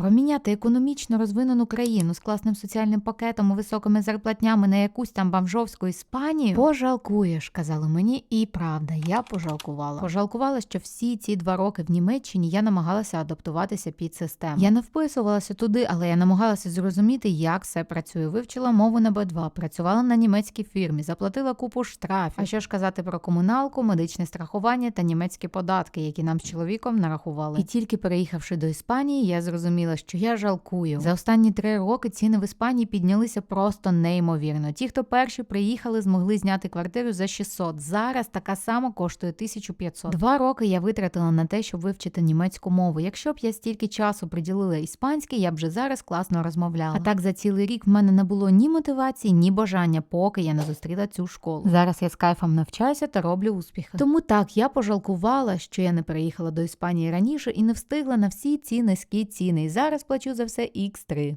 Проміняти економічно розвинену країну з класним соціальним пакетом і високими зарплатнями на якусь там бомжовську Іспанію. Пожалкуєш, казали мені, і правда, я пожалкувала. Пожалкувала, що всі ці два роки в Німеччині я намагалася адаптуватися під систему. Я не вписувалася туди, але я намагалася зрозуміти, як все працює. Вивчила мову на Б2, працювала на німецькій фірмі, заплатила купу штрафів. А що ж казати про комуналку, медичне страхування та німецькі податки, які нам з чоловіком нарахували. І тільки переїхавши до Іспанії, я зрозуміла, що я жалкую. За останні три роки ціни в Іспанії піднялися просто неймовірно. Ті, хто перші приїхали, змогли зняти квартиру за 600. Зараз така сама коштує 1500. Два роки я витратила на те, щоб вивчити німецьку мову. Якщо б я стільки часу приділила іспанській, я б вже зараз класно розмовляла. А так за цілий рік в мене не було ні мотивації, ні бажання, поки я не зустріла цю школу. Зараз я з кайфом навчаюся та роблю успіхи. Тому так я пожалкувала, що я не переїхала до Іспанії раніше і не встигла на всі ці низькі ціни. І зараз плачу за все X3.